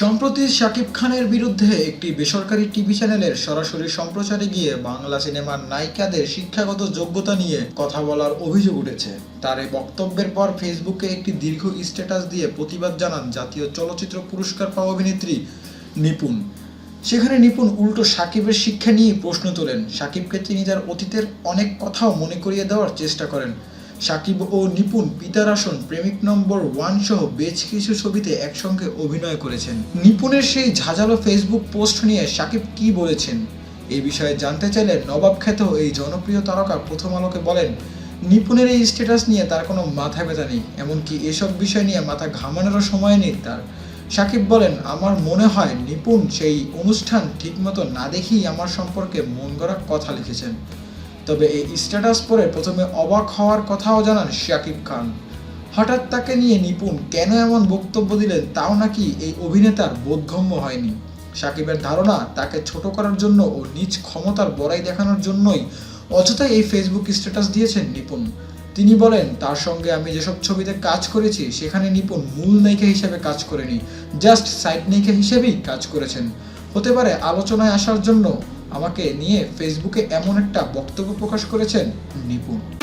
সম্প্রতি শাকিব খানের বিরুদ্ধে একটি বেসরকারি টিভি চ্যানেলের সরাসরি সম্প্রচারে গিয়ে বাংলা সিনেমার নায়িকাদের শিক্ষাগত যোগ্যতা নিয়ে কথা বলার অভিযোগ উঠেছে। তার এই বক্তব্যের পর ফেসবুকে একটি দীর্ঘ স্ট্যাটাস দিয়ে প্রতিবাদ জানান জাতীয় চলচ্চিত্র পুরস্কার পাওয়া অভিনেত্রী নিপুণ। সেখানে নিপুণ উল্টো সাকিবের শিক্ষা নিয়ে প্রশ্ন তোলেন। সাকিবকে তিনি তার অতীতের অনেক কথাও মনে করিয়ে দেওয়ার চেষ্টা করেন। সাকিব ও নিপুণ পিতার আসন প্রেমিক নম্বর ওয়ান সহ বেশ কিছু ছবিতে একসঙ্গে অভিনয় করেছেন। নিপুণের সেই ঝাঁঝালো ফেসবুক পোস্ট নিয়ে সাকিব কি বলেছেন? এই বিষয়ে জানতে চাইলে নবাব খ্যাত এই জনপ্রিয় তারকা প্রথম আলোকে বলেন, নিপুণের এই স্ট্যাটাস নিয়ে তার কোনো মাথা ব্যথা নেই, এমনকি এসব বিষয় নিয়ে মাথা ঘামানোরও সময় নেই তার। সাকিব বলেন, আমার মনে হয় নিপুণ সেই অনুষ্ঠান ঠিকমতো না দেখেই আমার সম্পর্কে মন গড়া কথা লিখেছেন। তবে এই স্ট্যাটাস পরে প্রথমে অবাক হওয়ার কথাও জানান শাকিব খান। হঠাৎ তাকে নিয়ে নিপুণ কেন এমন বক্তব্য দিলেন তাও নাকি এই অভিনেতার বোধগম্য হয়নি। সাকিবের ধারণা, তাকে ছোট করার জন্য ও নিজ ক্ষমতার বড়াই দেখানোর জন্যই অযথাই এই ফেসবুক স্ট্যাটাস দিয়েছেন নিপুণ। তিনি বলেন, তার সঙ্গে আমি যেসব ছবিতে কাজ করেছি, সেখানে নিপুণ মূল নায়িকা হিসেবে কাজ করেনি জাস্ট সাইড নায়িকা হিসেবেই কাজ করেছেন। হতে পারে আলোচনায় আসার জন্য আমাকে নিয়ে ফেসবুকে এমন একটা বক্তব্য প্রকাশ করেছেন নিপুণ।